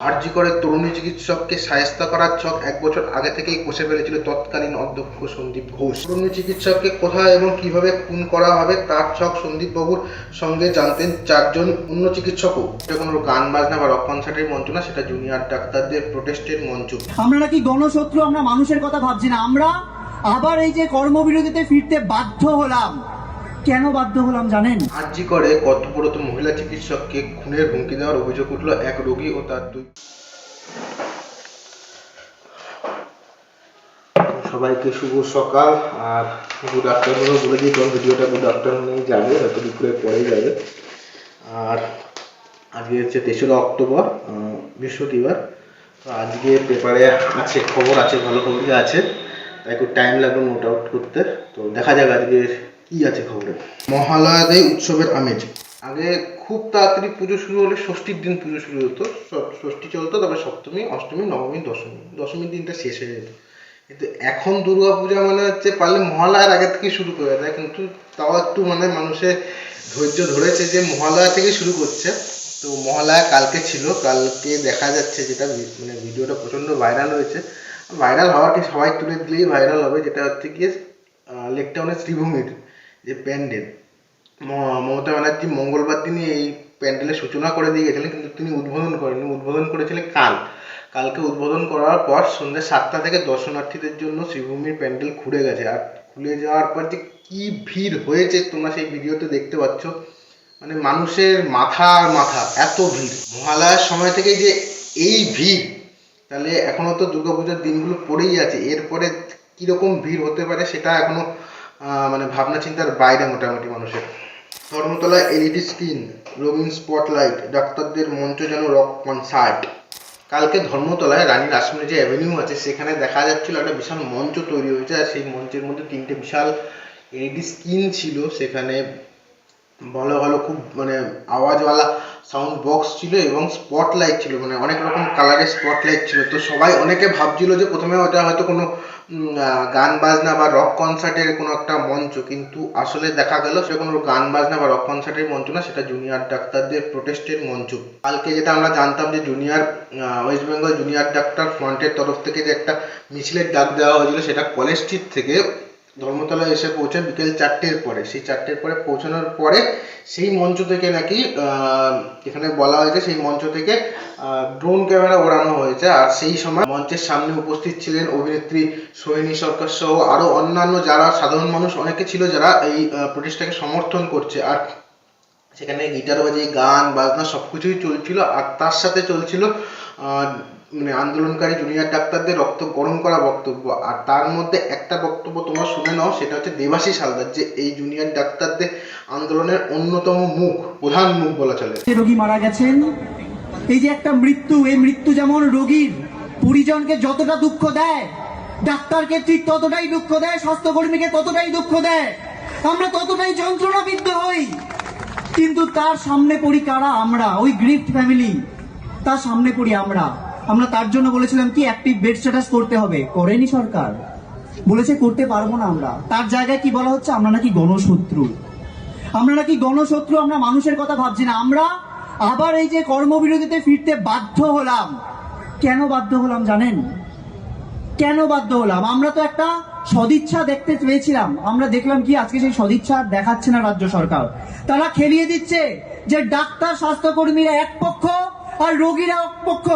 আরজি করে তরুণী চিকিৎসককে সায়স্তা করার ছক এক বছর আগে থেকেই কষে ফেলেছিল তৎকালীন অধ্যক্ষ সন্দীপ ঘোষ। তরুণী চিকিৎসককে কোথায় এবং কীভাবে খুন করা হবে তার ছক সন্দীপ বাবুর সঙ্গে জানতেন চারজন অন্য চিকিৎসকও। এটা কোনো গান, বাজনা বা রক কনসার্টের মঞ্চ না, সেটা জুনিয়র ডাক্তারদের প্রোটেস্টের মঞ্চ। আমরা নাকি গণশত্রু, আমরা মানুষের কথা ভাবছি না। আমরা আবার এই যে কর্মবিরতিতে ফিরতে বাধ্য হলাম। কেন বাধ্য হলাম জানেন? করে কর্তব্যরত মহিলা চিকিৎসককে খুনের হুমকি দেওয়ার অভিযোগ উঠল এক রোগী ও তার দুই সবাইকে শুভ সকাল। আর গুড আফটারনুনও বলে দিই, কারণ ভিডিওটা গুড আফটারনুনেই যাবে, হয়তো দুপুরের পরেই যাবে। আর আজকে হচ্ছে তেসরা অক্টোবর বৃহস্পতিবার। তো আজকে পেপারে আছে, খবর আছে, ভালো খবরই আছে। তাই একটু টাইম লাগবে নোট আউট করতে। তো দেখা যাক আজকে কি আছে খবরে? মহালয়াতে উৎসবের আমেজ। আগে খুব তাড়াতাড়ি পুজো শুরু হলে ষষ্ঠীর দিন পুজো শুরু হতো। ষষ্ঠী চলতো, তারপরে সপ্তমী, অষ্টমী, নবমী, দশমী। দশমীর দিনটা শেষ হয়ে যেত। কিন্তু এখন দুর্গা পূজা মানে হচ্ছে পারলে মহালয়ার আগে থেকে শুরু করে দেয়। কিন্তু তাও একটু মানে মানুষের ধৈর্য ধরেছে যে মহালয়া থেকে শুরু করছে। তো মহালয়া কালকে ছিল। কালকে দেখা যাচ্ছে যেটা মানে ভিডিওটা প্রচণ্ড ভাইরাল হয়েছে। ভাইরাল হওয়াটি সবাই তুলে দিলেই ভাইরাল হবে। যেটা হচ্ছে গিয়ে লেক টাউনের শ্রীভূমির। যে প্যান্ডেল। মমতা ব্যানার্জি মঙ্গলবার দিনই এই প্যান্ডেলের সূচনা করে দিয়ে গেছিলেন কিন্তু তিনি উদ্বোধন করেননি। উদ্বোধন করেছিলেন কাল। কালকে উদ্বোধন করার পর সন্ধ্যে সাতটা থেকে দর্শনার্থীদের জন্য শ্রীভূমির প্যান্ডেল খুলে গেছে। আর খুলে যাওয়ার পর যে কি ভিড় হয়েছে তোমরা সেই ভিডিওতে দেখতে পাচ্ছ। মানে মানুষের মাথা আর মাথা এত ভিড়। মহালয়ার সময় থেকে যে এই ভিড় তাহলে এখনও তো দুর্গাপূজার দিনগুলো পড়েই আছে। এরপরে কীরকম ভিড় হতে পারে সেটা এখনও আহ, মানে ভাবনা চিন্তার বাইরে মোটামুটি মানুষের। ধর্মতলা এলইডি স্ক্রিন রঙিন স্পটলাইট ডাক্তারদের মঞ্চ যেন রক কনসার্ট কালকে ধর্মতলায় রানী রাসমণি যে অ্যাভিনিউ আছে, সেখানে দেখা যাচ্ছিল একটা বিশাল মঞ্চ তৈরি হয়েছে, আর সেই মঞ্চের মধ্যে তিনটে বিশাল এলইডি স্ক্রিন ছিল, সেখানে ভালো ভালো, খুব মানে আওয়াজওয়ালা সাউন্ড বক্স ছিল এবং স্পটলাইট ছিল। মানে অনেক রকম কালারের স্পটলাইট ছিল। তো সবাই অনেকে ভাবছিল যে প্রথমে ওটা হয়তো কোনো গান বাজনা বা রক কনসার্টের কোনো একটা মঞ্চ। কিন্তু আসলে দেখা গেল সেটা কোনো গান বাজনা বা রক কনসার্টের মঞ্চ না, সেটা জুনিয়র ডাক্তারদের প্রোটেস্টের মঞ্চ। কালকে যেটা আমরা জানতাম যে junior West Bengal junior doctor ফ্রন্টের তরফ থেকে যে একটা মিছিলের ডাক দেওয়া হয়েছিল, সেটা কলেজ স্ট্রিট থেকে ধর্মতলায় এসে পৌঁছে বিকেল চারটের পরে, সেই চারটের পরে পৌঁছানোর পরে সেই মঞ্চ থেকে নাকি এখানে বলা হয়েছে সেই মঞ্চ থেকে ড্রোন ক্যামেরা ওড়ানো হয়েছে। আর সেই সময় মঞ্চের সামনে উপস্থিত ছিলেন অভিনেত্রী সোহিনী সরকার সহ আরও অন্যান্য যারা, সাধারণ মানুষ অনেকে ছিল যারা এই প্রতিষ্ঠাকে সমর্থন করছে। আর সেখানে গিটার বাজিয়ে, গান, বাজনা সব কিছুই চলছিল। আর তার সাথে চলছিল মানে আন্দোলনকারী জুনিয়র ডাক্তারদের রক্ত গরম করা বক্তব্য। আর তার মধ্যে একটা বক্তব্য তোমরা শুনে নাও, সেটা হচ্ছে দেবাশিস হালদার, যে এই জুনিয়র ডাক্তারদের আন্দোলনের অন্যতম মুখ, প্রধান মুখ বলা চলে। রোগী মারা গেছেন, এই যে একটা মৃত্যু, এই মৃত্যু যেমন রোগীর, পরিজনকে যতটা দুঃখ দেয়, ডাক্তারকে ঠিক ততটাই দুঃখ দেয়, স্বাস্থ্যকর্মীকে ততটাই দুঃখ দেয়, আমরা ততটাই যন্ত্রণাবিদ্ধ হই। কিন্তু তার সামনে পড়ি কারা? আমরা, ওই গ্রিফট ফ্যামিলি তার সামনে পড়ি আমরা। আমরা তার জন্য বলেছিলাম কি অ্যাক্টিভ বেড স্ট্যাটাস করতে হবে। করেনি সরকার। বলেছে করতে পারব না আমরা। তার জায়গায় কি বলা হচ্ছে? আমরা নাকি গণশত্রু। আমরা নাকি গণশত্রু, আমরা মানুষের কথা ভাবছি না। আমরা আবার এই যে কর্মবিরতিতে ফিরতে বাধ্য হলাম। কেন বাধ্য হলাম জানেন? কেন বাধ্য হলাম? আমরা তো একটা সদিচ্ছা দেখতে পেয়েছিলাম আমরা দেখলাম কি, আজকে সেই সদিচ্ছা দেখাচ্ছে না রাজ্য সরকার। তারা খেলিয়ে দিচ্ছে যে ডাক্তার, স্বাস্থ্যকর্মীরা এক পক্ষ আর রোগীরা এক পক্ষ।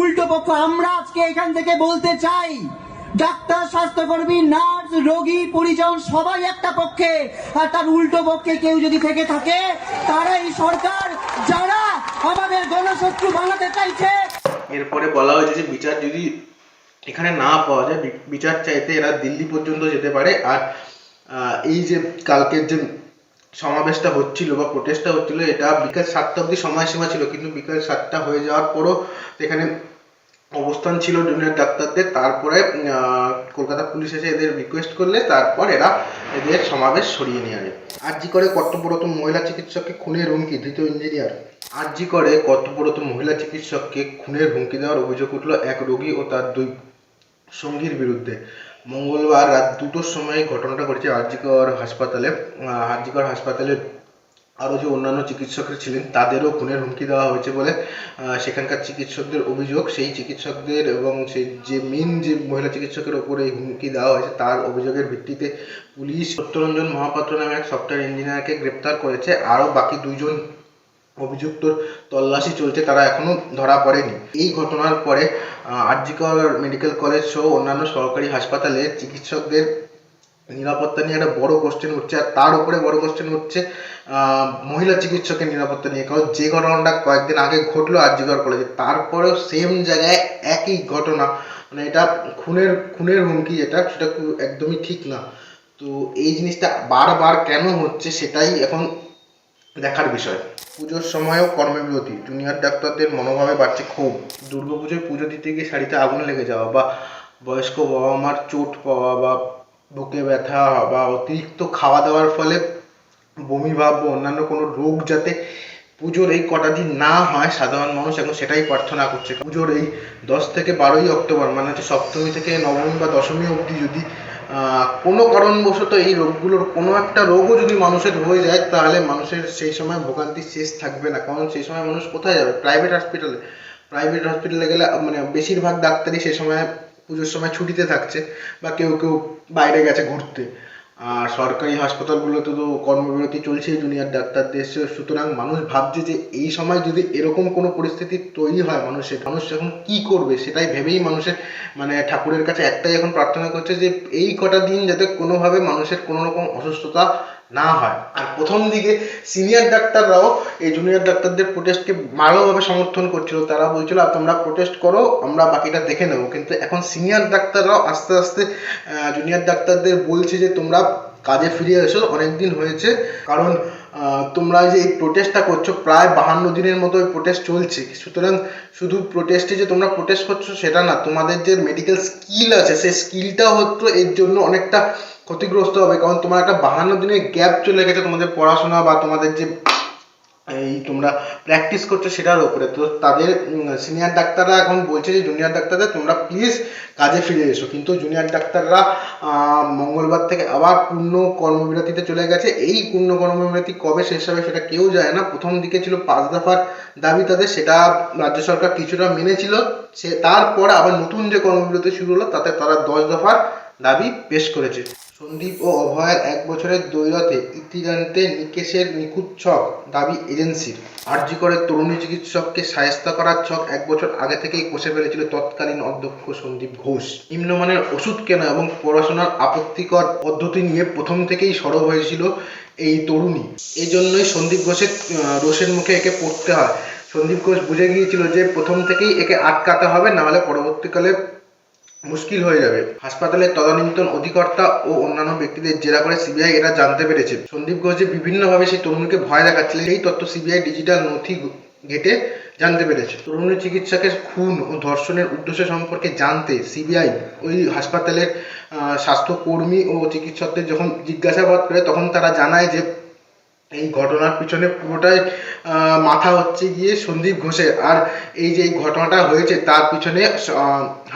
উল্টো পক্ষ, আমরা আজকে এখান থেকে বলতে চাই, ডাক্তার, স্বাস্থ্যকর্মী, নার্স, রোগী, পরিজন, সবাই একটা পক্ষে। আর তার উল্টো পক্ষে কেউ যদি থেকে থাকে তারাই সরকার যারা আমাদের গণশত্রু বানাতে চাইছে। এরপরে বলা হয়েছে যে বিচার যদি এখানে না পাওয়া যায়, বিচার চাইতে এরা দিল্লি পর্যন্ত যেতে পারে। আর এই যে কালকের যে সমাবেশটা হচ্ছিল বা প্রোটেস্টটা হচ্ছিল, এটা বিকাল সাতটা অবধি সময়সীমা ছিল। কিন্তু বিকাল সাতটা হয়ে যাওয়ার পরও এখানে অবস্থান ছিল জুনিয়র ডাক্তারদের। তারপরে কলকাতা পুলিশ এসে এদের রিকোয়েস্ট করলে, তারপর এরা এদের সমাবেশ সরিয়ে নিয়ে আসে। আরজি করে কর্তব্যরত মহিলা চিকিৎসককে খুনের হুমকি দ্বিতীয় ইঞ্জিনিয়ার আর জি করে কর্তব্যরত মহিলা চিকিৎসককে খুনের হুমকি দেওয়ার অভিযোগ উঠল, এক রোগী ও তার দুই সঙ্গীর বিরুদ্ধে। মঙ্গলবার রাত দুটোর সময় ঘটনাটা ঘটেছে আরজিকর হাসপাতালে। আরজিকর হাসপাতালে আরও যে অন্যান্য চিকিৎসকরা ছিলেন, তাদেরও খুনের হুমকি দেওয়া হয়েছে বলে সেখানকার চিকিৎসকদের অভিযোগ। সেই চিকিৎসকদের এবং সেই যে মেন যে মহিলা চিকিৎসকের ওপরে এই হুমকি দেওয়া হয়েছে, তার অভিযোগের ভিত্তিতে পুলিশ সত্যরঞ্জন মহাপাত্র নামে এক সফটওয়্যার ইঞ্জিনিয়ারকে গ্রেপ্তার করেছে। আরও বাকি দুইজন অভিযুক্ত তল্লাশি চলছে তারা এখনও ধরা পড়েনি। এই ঘটনার পরে আরজিকর মেডিকেল কলেজ সহ অন্যান্য সরকারি হাসপাতালে চিকিৎসকদের নিরাপত্তা নিয়ে একটা বড় কোশ্চেন উঠছে আর তার উপরে বড় কোশ্চেন হচ্ছে আহ, মহিলা চিকিৎসকের নিরাপত্তা নিয়ে। কারণ যে ঘটনাটা কয়েকদিন আগে ঘটলো আরজিকর কলেজে তারপরেও সেম জায়গায় একই ঘটনা। মানে এটা খুনের খুনের হুমকি যেটা সেটা একদমই ঠিক না। তো এই জিনিসটা বারবার কেন হচ্ছে সেটাই এখন দেখার বিষয়। পুজোর সময়ও কর্মবিরতি। জুনিয়র ডাক্তারদের মনোভাবে বাড়ছে ক্ষোভ দুর্গাপুজোয় পুজো দিতে গিয়ে শাড়িতে আগুন লেগে যাওয়া বা বয়স্ক বাবা মার চোট পাওয়া বা বুকে ব্যথা বা অতিরিক্ত খাওয়া দাওয়ার ফলে বমি ভাব বা অন্যান্য কোনো রোগ যাতে পুজোর এই কটা দিন না হয়, সাধারণ মানুষ এখন সেটাই প্রার্থনা করছে। পুজোর এই দশ থেকে বারোই অক্টোবর মানে হচ্ছে সপ্তমী থেকে নবমী বা দশমী অবধি যদি কোনো কারণবশত এই রোগগুলোর কোনো একটা রোগও যদি মানুষের হয়ে যায়, তাহলে মানুষের সেই সময় ভোগান্তি শেষ থাকবে না। কারণ সেই সময় মানুষ কোথায় যাবে? প্রাইভেট হসপিটালে প্রাইভেট হসপিটালে গেলে মানে বেশিরভাগ ডাক্তারই সেই সময় পুজোর সময় ছুটিতে থাকছে বা কেউ কেউ বাইরে গেছে ঘুরতে। আর সরকারি হাসপাতালগুলোতে তো কর্মবিরতি চলছে জুনিয়র ডাক্তারদের সুতরাং মানুষ ভাবছে যে এই সময় যদি এরকম কোনো পরিস্থিতি তৈরি হয় মানুষের, মানুষ এখন কি করবে সেটাই ভেবেই মানুষের মানে ঠাকুরের কাছে একটাই এখন প্রার্থনা করছে যে এই কটা দিন যাতে কোনোভাবে মানুষের কোনো রকম অসুস্থতা না হয়। আর প্রথম দিকে সিনিয়র ডাক্তাররাও এই জুনিয়র ডাক্তারদের প্রোটেস্টকে ভালোভাবে সমর্থন করছিল। তারা বলছিল, "আর তোমরা প্রোটেস্ট করো, আমরা বাকিটা দেখে নেব। কিন্তু এখন সিনিয়র ডাক্তাররাও আস্তে আস্তে জুনিয়র ডাক্তারদের বলছে যে, তোমরা কাজে ফিরে এসো, অনেকদিন হয়েছে। কারণ তোমরা যে এই প্রোটেস্টটা করছ, প্রায় বাহান্ন দিনের মতো ওই প্রোটেস্ট চলছে। সুতরাং শুধু প্রোটেস্টে যে তোমরা প্রোটেস্ট করছ, সেটা না। তোমাদের যে মেডিকেল স্কিল আছে, সেই স্কিলটা হচ্ছে এর জন্য অনেকটা ক্ষতিগ্রস্ত হবে। কারণ তোমার একটা বাহান্ন দিনের গ্যাপ চলে গেছে তোমাদের পড়াশোনা বা তোমাদের যে এই তোমরা প্র্যাকটিস করছ সেটার উপরে। তো তাদের সিনিয়র ডাক্তাররা এখন বলছে যে জুনিয়র ডাক্তারদের তোমরা প্লিজ কাজে ফিরে এসো। কিন্তু জুনিয়র ডাক্তাররা মঙ্গলবার থেকে আবার পূর্ণ কর্মবিরতিতে চলে গেছে। এই পূর্ণ কর্মবিরতি কবে শেষ হবে সেটা কেউ যায় না। প্রথম দিকে ছিল পাঁচ দফার দাবি তাদের, সেটা রাজ্য সরকার কিছুটা মেনেছিল। সে, তারপর আবার নতুন যে কর্মবিরতি শুরু হলো, তাতে তারা দশ দফার দাবি পেশ করেছে। সন্দীপ ও অভয়ের এক বছরের দৈরতে ইতিজানতে নিকেশের নিখুঁত ছক দাবি এজেন্সির। আরজি করে তরুণী চিকিৎসককে সায়স্তা করার ছক এক বছর আগে থেকেই কষে ফেলেছিল তৎকালীন অধ্যক্ষ সন্দীপ ঘোষ। নিম্নমানের ওষুধ কেনা এবং পড়াশোনার আপত্তিকর পদ্ধতি নিয়ে প্রথম থেকেই সরব হয়েছিল এই তরুণী। এই জন্যই সন্দীপ ঘোষের রোষের মুখে একে পড়তে হয়। সন্দীপ ঘোষ বুঝে গিয়েছিল যে প্রথম থেকেই একে আটকাতে হবে, নাহলে পরবর্তীকালে মুশকিল হয়ে যাবে। হাসপাতালের তদানীন্তন অধিকর্তা ও অন্যান্য ব্যক্তিদের জেরা করে সিবিআই এরা জানতে পেরেছে। সন্দীপ ঘোষ যে বিভিন্নভাবে সেই তরুণীকে ভয় দেখাচ্ছিলেন। এই তথ্য সিবিআই ডিজিটাল নথি ঘেটে জানতে পেরেছে। তরুণী চিকিৎসকের খুন ও ধর্ষণের উদ্দেশ্য সম্পর্কে জানতে সিবিআই ওই হাসপাতালের স্বাস্থ্যকর্মী ও চিকিৎসকদের যখন জিজ্ঞাসাবাদ করে তখন তারা জানায় যে এই ঘটনার পিছনে পুরোটাই মাথা হচ্ছে গিয়ে সন্দীপ ঘোষের। আর এই যে এই ঘটনাটা হয়েছে, তার পিছনে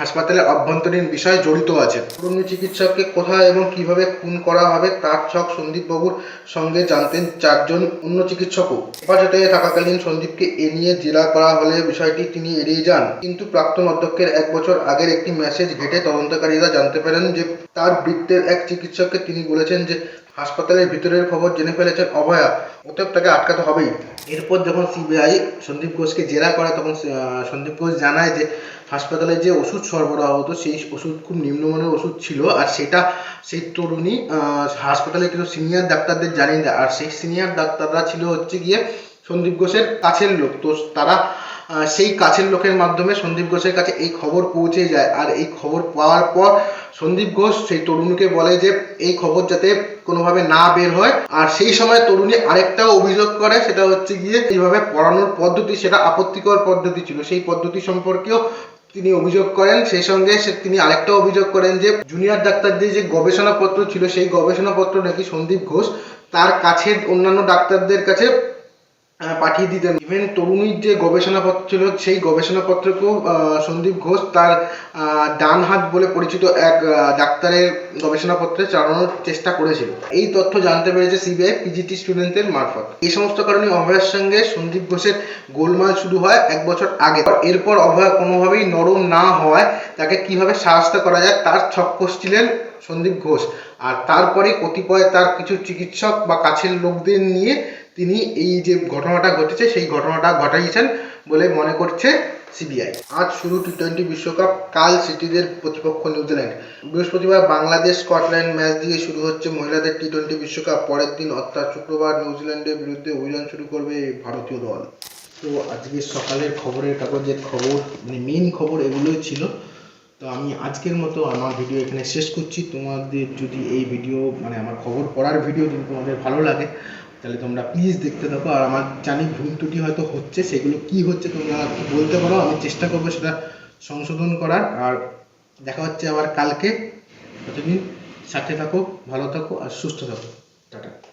হাসপাতালের অভ্যন্তরীণ বিষয় জড়িত আছে। পুরনো চিকিৎসককে কোথায় এবং কীভাবে খুন করা হবে, তার ছক সন্দীপ বাবুর সঙ্গে জানতেন চারজন অন্য চিকিৎসকও। হেফাজতে থাকাকালীন সন্দীপকে এ নিয়ে জেরা করা হলে বিষয়টি তিনি এড়িয়ে যান। কিন্তু প্রাক্তন অধ্যক্ষের এক বছর আগের একটি মেসেজ ঘেটে তদন্তকারীরা জানতে পারেন যে, তার বৃত্তের এক চিকিৎসককে তিনি বলেছেন যে হাসপাতালের ভিতরের খবর জেনে ফেলেছেন অভয়া। অতএব তাকে আটকাতে হবেই। এরপর যখন সিবিআই সন্দীপ ঘোষকে জেরা করে, তখন সন্দীপ ঘোষ জানায় যে হাসপাতালে যে ওষুধ সরবরাহ হতো, সেই ওষুধ খুব নিম্নমানের ওষুধ ছিল। আর সেটা সেই তরুণী হাসপাতালে কিছু সিনিয়র ডাক্তারদের জানিয়ে দেয়। আর সেই সিনিয়র ডাক্তাররা ছিল হচ্ছে গিয়ে সন্দীপ ঘোষের কাছের লোক। তো তারা সেই কাছের লোকের মাধ্যমে সন্দীপ ঘোষের কাছে এই খবর পৌঁছে যায়। আর এই খবর পাওয়ার পর সন্দীপ ঘোষ সেই তরুণীকে বলে যে, এই খবর যাতে কোনোভাবে না বের হয়। আর সেই সময় তরুণী আরেকটাও অভিযোগ করে, সেটা হচ্ছে গিয়ে এইভাবে পড়ানোর পদ্ধতি, সেটা আপত্তিকর পদ্ধতি ছিল। সেই পদ্ধতি সম্পর্কেও তিনি অভিযোগ করেন। সেই সঙ্গে তিনি আরেকটা অভিযোগ করেন যে, জুনিয়র ডাক্তারদের যে গবেষণাপত্র ছিল, সেই গবেষণাপত্র নাকি সন্দীপ ঘোষ তার কাছে অন্যান্য ডাক্তারদের কাছে পাঠিয়ে দিতেন। ইভেন তরুণীর যে গবেষণাপত্র ছিল, সেই গবেষণাপত্রকেও সন্দীপ ঘোষ তার ডান হাত বলে পরিচিত এক ডাক্তারের গবেষণাপত্রে চালানোর চেষ্টা করেছিল। এই তথ্য জানতে পেরেছে সিবিআই পিজিটি স্টুডেন্টদের মারফত। এই সমস্ত কারণে অভয়ের সঙ্গে সন্দীপ ঘোষের গোলমাল শুরু হয় এক বছর আগে। এরপর অভয় কোনোভাবেই নরম না হওয়ায় তাকে কীভাবে সাহায্য করা যায় তার ছক কষছিলেন সন্দীপ ঘোষ। আর তারপরে কতিপয় তার কিছু চিকিৎসক বা কাছের লোকদের নিয়ে তিনি এই যে ঘটনাটা ঘটেছে, সেই ঘটনাটা ঘটাইছেন বলে মনে করছে সিবিআই আজ শুরু টি টোয়েন্টি বিশ্বকাপ, কাল সিটিদের প্রতিপক্ষ নিউজিল্যান্ড। বৃহস্পতিবার বাংলাদেশ স্কটল্যান্ড ম্যাচ দিয়ে শুরু হচ্ছে মহিলাদের টি টোয়েন্টি বিশ্বকাপ। পরের দিন অর্থাৎ শুক্রবার নিউজিল্যান্ডের বিরুদ্ধে অভিযান শুরু করবে ভারতীয় দল। তো আজকে সকালের খবরের কাগজের খবর মানে মেন খবর এগুলোই ছিল। তো আমি আজকের মতো আমার ভিডিও এখানে শেষ করছি। তোমাদের যদি এই ভিডিও মানে আমার খবর পড়ার ভিডিও যদি তোমাদের ভালো লাগে তাহলে তোমরা প্লিজ দেখতে থাকো। আর আমার জানি ভুল ত্রুটি হয়তো হচ্ছে, সেগুলো কি হচ্ছে তোমরা বলতে পারো। আমি চেষ্টা করব সেটা সংশোধন করার। আর দেখা হচ্ছে আবার কালকে। ততদিন সাথে থাকো, ভালো থাকো, আর সুস্থ থাকো। টাটা।